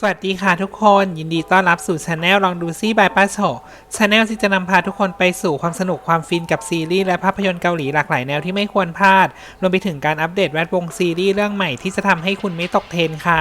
สวัสดีค่ะทุกคนยินดีต้อนรับสู่ช anel ลองดูซี่บายป้าโฉช anel ที่จะนำพาทุกคนไปสู่ความสนุกความฟินกับซีรีส์และภาพยนตร์เกาหลีหลากหลายแนวที่ไม่ควรพลาด รวมไปถึงการอัปเดตแวดวงซีรีส์เรื่องใหม่ที่จะทำให้คุณไม่ตกเทรนค่ะ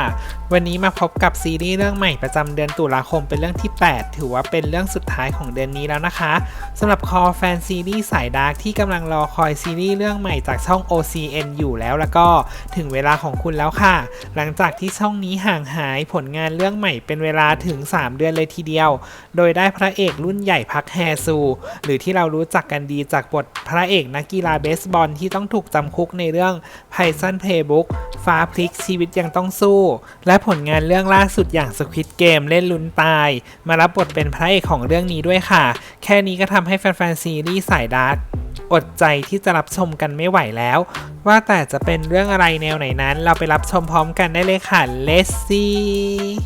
วันนี้มาพบกับซีรีส์เรื่องใหม่ประจำเดือนตุลาคมเป็นเรื่องที่ 8 ถือว่าเป็นเรื่องสุดท้ายของเดือนนี้แล้วนะคะสำหรับคอแฟนซีรีส์สายดาร์กที่กำลังรอคอยซีรีส์เรื่องใหม่จากช่อง OCN อยู่แล้วแล้วก็ถึงเวลาของคุณแล้วค่ะ หลังจากที่ช่องนี้ห่างหายผลงานเรื่องใหม่เป็นเวลาถึง 3 เดือนเลยทีเดียว โดยได้พระเอกรุ่นใหญ่พักแฮซู หรือที่เรารู้จักกันดีจากบทพระเอกนักกีฬาเบสบอลที่ต้องถูกจำคุกในเรื่อง Python Playbook ฟ้าพลิกชีวิตยังต้องสู้ และผลงานเรื่องล่าสุดอย่าง Squid Game เล่นลุ้นตาย มารับบทเป็นพระเอกของเรื่องนี้ด้วยค่ะ แค่นี้ก็ทำให้แฟนๆซีรีส์สายดาร์ก อดใจที่จะรับชมกันไม่ไหวแล้ว ว่าแต่จะเป็นเรื่องอะไรแนวไหนนั้น เราไปรับชมพร้อมกันได้เลยค่ะ Let's see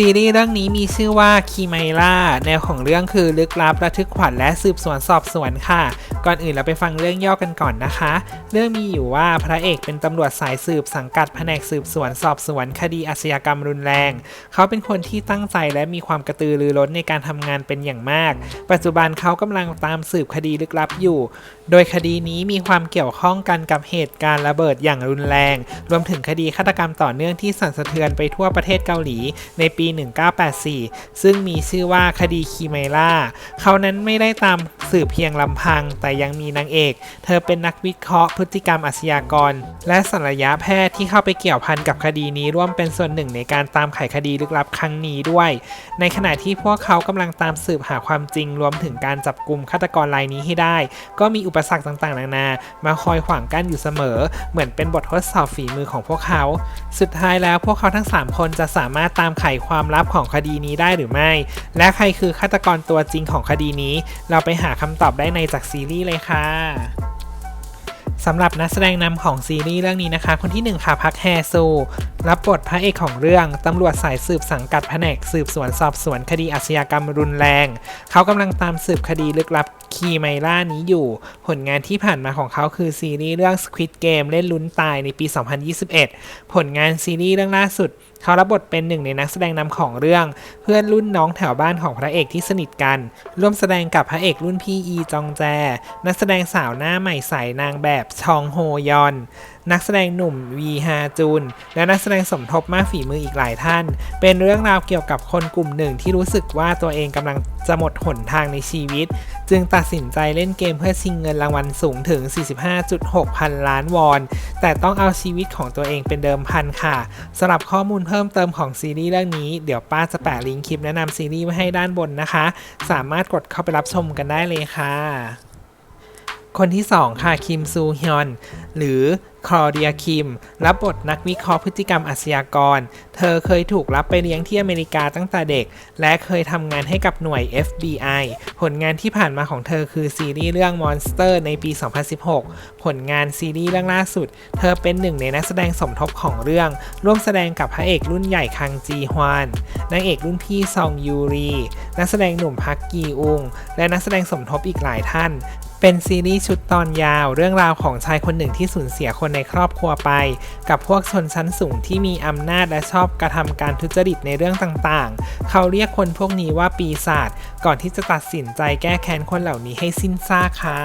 ซีรีส์เรื่องนี้มีชื่อว่าคีไมล่าแนวของเรื่องคือลึกลับระทึกขวัญและสืบสวนสอบสวนค่ะ ก่อนอื่นเราไปฟังเรื่องย่อกันก่อนนะคะ เรื่องมีอยู่ว่าพระเอกเป็นตำรวจสายสืบสังกัดแผนกสืบสวนสอบสวนคดีอาชญากรรมรุนแรง เขาเป็นคนที่ตั้งใจและมีความกระตือรือร้นในการทำงานเป็นอย่างมาก ปัจจุบันเขากำลังตามสืบคดีลึกลับอยู่ โดยคดีนี้มีความเกี่ยวข้องกันกับเหตุการณ์ระเบิดอย่างรุนแรง รวมถึงคดีฆาตกรรมต่อเนื่องที่สั่นสะเทือนไปทั่วประเทศเกาหลีในปี 1984 ซึ่งมีชื่อว่าคดีคีไมล่า เขานั้นไม่ได้ตาม สืบเพียงลำพัง แต่ยังมีนางเอก เธอเป็นนักวิเคราะห์พฤติกรรมอาชญากร และสัลยแพทย์ที่เข้าไปเกี่ยวพันกับคดีนี้ร่วมเป็นส่วนหนึ่งในการตามไขคดีลึกลับครั้งนี้ด้วย ในขณะที่พวกเขากำลังตามสืบหาความจริงรวมถึงการจับกลุ่มฆาตกรรายนี้ให้ได้ ก็มีอุปสรรคต่างๆ นานา มาคอยขวางกั้นอยู่เสมอ เหมือนเป็นบททดสอบฝีมือของพวกเขา สุดท้ายแล้วพวกเขาทั้ง 3 คนจะสามารถตามไขความลับของคดีนี้ได้หรือไม่ และใครคือฆาตกรตัวจริงของคดีนี้ เราไปหาคำตอบได้ในจากซีรีส์เลยค่ะสำหรับนักแสดงนำของซีรีส์เรื่องนี้นะคะ คนที่ 1 ค่ะพักแฮซู รับบทพระเอกของเรื่องตำรวจสายสืบสังกัดแผนกสืบสวนสอบสวนคดีอาชญากรรมรุนแรง เขากำลังตามสืบคดีลึกลับคีไมล่านี้อยู่ ผลงานที่ผ่านมาของเขาคือซีรีส์เรื่อง Squid Game เล่นลุ้นตายในปี 2021 ผลงานซีรีส์เรื่องล่าสุด เขารับบทเป็นหนึ่งในนักแสดงนำของเรื่อง เพื่อนรุ่นน้องแถวบ้านของพระเอกที่สนิทกัน ร่วมแสดงกับพระเอกรุ่นพี่อีจองแจ นักแสดงสาวหน้าใหม่ใสนางแบบชองโฮยอน นักแสดงหนุ่มวีฮาจุน และนักแสดงสมทบมากฝีมืออีกหลายท่าน เป็นเรื่องราวเกี่ยวกับคนกลุ่มหนึ่งที่รู้สึกว่าตัวเองกำลังจะหมดหนทางในชีวิต จึงตัดสินใจเล่นเกมเพื่อชิงเงินรางวัลสูงถึง 45.6 พันล้านวอน แต่ต้องเอาชีวิตของตัวเองเป็นเดิมพันค่ะสำหรับข้อมูลเพิ่มเติมของซีรีส์เรื่องนี้ เดี๋ยวป้าจะแปะลิงก์คลิปแนะนำซีรีส์ไว้ให้ด้านบนนะคะ สามารถกดเข้าไปรับชมกันได้เลยค่ะ คนที่ 2 ค่ะ คิมซูฮยอน หรือ คลอเดียคิม รับบทนักวิเคราะห์พฤติกรรมอาชญากร เธอเคยถูกรับไปเลี้ยงที่อเมริกาตั้งแต่เด็ก และเคยทำงานให้กับหน่วย FBI ผลงานที่ผ่านมาของเธอคือซีรีส์เรื่อง Monster ในปี 2016 ผลงานซีรีส์เรื่องล่าสุด เธอเป็นหนึ่งในนักแสดงสมทบของเรื่อง ร่วมแสดงกับพระเอกรุ่นใหญ่คังจีฮวานนางเอกรุ่นพี่ซองยูรี นักแสดงหนุ่มพักกีอุง และนักแสดงสมทบอีกหลายท่าน เป็นซีรีส์ชุดตอนยาวเรื่องราวของชายคนหนึ่งที่สูญเสียคนในครอบครัวไป กับพวกชนชั้นสูงที่มีอำนาจและชอบกระทำการทุจริตในเรื่องต่างๆ เขาเรียกคนพวกนี้ว่าปีศาจก่อนที่จะตัดสินใจแก้แค้นคนเหล่านี้ให้สิ้นซากค่ะ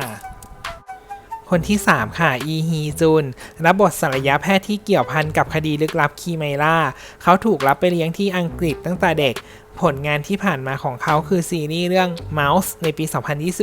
คนที่ 3 ค่ะ อีฮีจุน รับบทศัลยแพทย์ที่เกี่ยวพันกับคดีลึกลับคีไมล่า เขาถูกรับไปเลี้ยงที่อังกฤษตั้งแต่เด็ก ผลงานที่ผ่านมาของเขาคือซีรีส์เรื่อง Mouse ในปี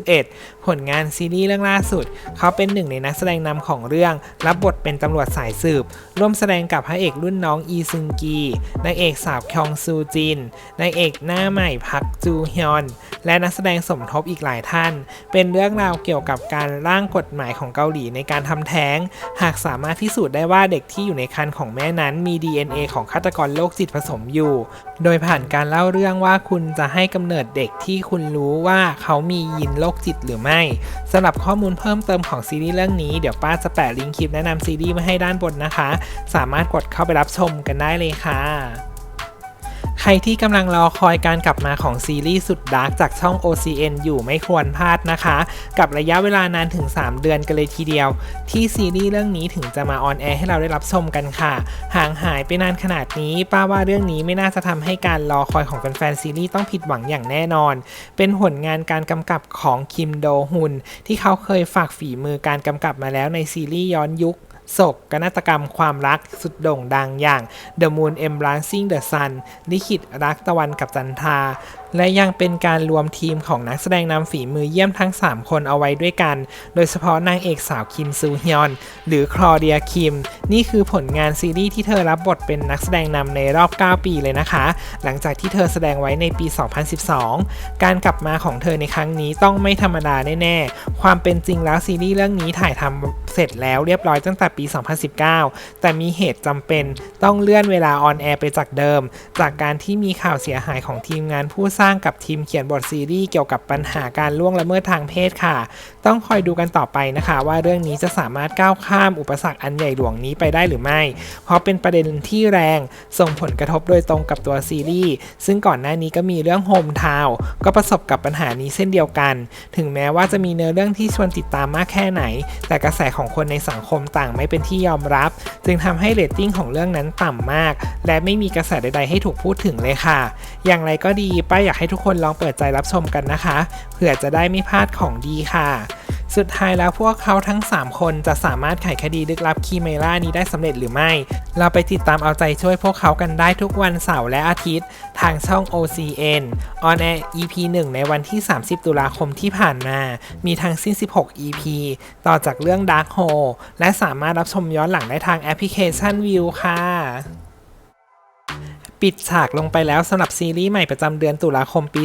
2021 ผลงานซีรีส์เรื่องล่าสุด เขาเป็นหนึ่งในนักแสดงนำของเรื่อง รับบทเป็นตำรวจสายสืบ ร่วมแสดงกับพระเอกรุ่นน้องอีซึงกีนางเอกสาวคยองซูจินนางเอกหน้าใหม่พักจูฮยอน และนักแสดงสมทบอีกหลายท่าน เป็นเรื่องราวเกี่ยวกับการร่างกฎหมายของเกาหลีในการทำแท้ง หากสามารถพิสูจน์ได้ว่าเด็กที่อยู่ในครรภ์ของแม่นั้นมี DNA ของฆาตกรโรคจิตผสมอยู่ โดยผ่านการเล่าเรื่องว่าคุณจะให้กำเนิดเด็กที่คุณรู้ว่าเขามียินโรคจิตหรือไม่สำหรับข้อมูลเพิ่มเติมของซีรีส์เรื่องนี้เดี๋ยวป้าจะแปะลิงก์คลิปแนะนำซีรีส์มาให้ด้านบนนะคะ สามารถกดเข้าไปรับชมกันได้เลยค่ะ ใครที่กำลังรอคอยการกลับมาของซีรีส์สุดดาร์กจากช่อง OCN อยู่ไม่ควรพลาดนะคะ กับระยะเวลานานถึง 3 เดือนกันเลยทีเดียว ที่ซีรีส์เรื่องนี้ถึงจะมาออนแอร์ให้เราได้รับชมกันค่ะ ห่างหายไปนานขนาดนี้ ป้าว่าเรื่องนี้ไม่น่าจะทำให้การรอคอยของแฟนๆซีรีส์ต้องผิดหวังอย่างแน่นอน เป็นผลงานการกำกับของคิมโดฮุนที่เขาเคยฝากฝีมือการกำกับมาแล้วในซีรีส์ย้อนยุค โศกกนาฏกรรมความรักสุดโด่งดังอย่าง The Moon Embracing the Sun ลิขิตรักตะวันกับจันทราและยังเป็นการรวมทีมของนักแสดงนำฝีมือเยี่ยมทั้ง 3 คนเอาไว้ด้วยกัน โดยเฉพาะนางเอกสาวคิมซูฮยอน หรือคลอเดียคิม นี่คือผลงานซีรีส์ที่เธอรับบทเป็นนักแสดงนำในรอบ 9 ปีเลยนะคะ หลังจากที่เธอแสดงไว้ในปี 2012 การกลับมาของเธอในครั้งนี้ต้องไม่ธรรมดาแน่ๆ ความเป็นจริงแล้วซีรีส์เรื่องนี้ถ่ายทำ เสร็จแล้วเรียบร้อยตั้งแต่ปี 2019 แต่มีเหตุจำเป็นต้องเลื่อนเวลาออนแอร์ไปจากเดิม จากการที่มีข่าวเสียหายของทีมงานผู้สร้างกับทีมเขียนบทซีรีส์เกี่ยวกับปัญหาการล่วงละเมิดทางเพศค่ะ ต้องคอยดูกันต่อไปนะคะ ว่าเรื่องนี้จะสามารถก้าวข้ามอุปสรรคอันใหญ่หลวงนี้ไปได้หรือไม่ เพราะเป็นประเด็นที่แรงส่งผลกระทบโดยตรงกับตัวซีรีส์ซึ่งก่อนหน้านี้ก็มีเรื่องโฮมทาวก็ประสบกับปัญหานี้เช่นเดียวกัน ถึงแม้ว่าจะมีเนื้อเรื่องที่ชวนติดตามมากแค่ไหน แต่กระแสของคนในสังคมต่างไม่เป็นที่ยอมรับ จึงทำให้เรตติ้งของเรื่องนั้นต่ำมาก และไม่มีกระแสใดๆให้ถูกพูดถึงเลยค่ะ อย่างไรก็ดีป้าอยากให้ทุกคนลองเปิดใจรับชมกันนะคะ เผื่อจะได้ไม่พลาดของดีค่ะ สุดท้ายแล้วพวกเขาทั้ง 3 คนจะสามารถไขคดีลึกลับคีเมล่านี้ได้สำเร็จหรือไม่ เราไปติดตามเอาใจช่วยพวกเขากันได้ทุกวันเสาร์และอาทิตย์ ทางช่อง OCN On Air EP 1 ในวันที่ 30 ตุลาคมที่ผ่านมา มีทั้งสิ้น 16 EP ต่อจากเรื่อง Dark Hole และสามารถรับชมย้อนหลังได้ทางแอปพลิเคชัน View ค่ะ ปิดฉากลงไปแล้วสำหรับซีรีส์ใหม่ประจำเดือนตุลาคมปี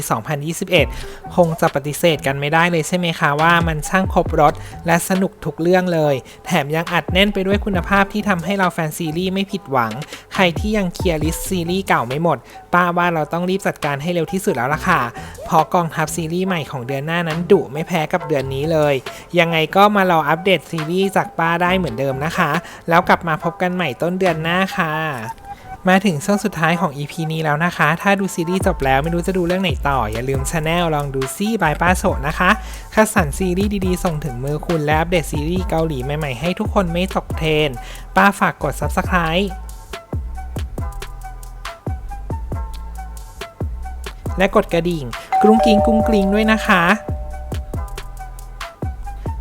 2021 คงจะปฏิเสธกันไม่ได้เลยใช่ไหมคะว่ามันช่างครบรถและสนุกทุกเรื่องเลย แถมยังอัดแน่นไปด้วยคุณภาพที่ทำให้เราแฟนซีรีส์ไม่ผิดหวัง ใครที่ยังเคลียร์ลิสต์ซีรีส์เก่าไม่หมด ป้าว่าเราต้องรีบจัดการให้เร็วที่สุดแล้วล่ะค่ะเพราะกองทัพซีรีส์ใหม่ของเดือนหน้านั้นดุไม่แพ้กับเดือนนี้เลย ยังไงก็มารออัปเดตซีรีส์จากป้าได้เหมือนเดิมนะคะ แล้วกลับมาพบกันใหม่ต้นเดือนหน้าค่ะ มาถึงช่วงสุดท้ายของ EP นี้แล้วนะคะ ถ้าดูซีรีส์จบแล้วไม่รู้จะดูเรื่องไหนต่อ อย่าลืมช anel ลองดูซี่บายป้าโฉนะคะ คัดสรรซีรีส์ดีๆ ส่งถึงมือคุณและอัปเดตซีรีส์เกาหลีใหม่ๆ ให้ทุกคนไม่ตกเทรนป้าฝากกด Subscribe และกดกระดิ่ง กรุ้งกริงกรุ้งกริงด้วยนะคะ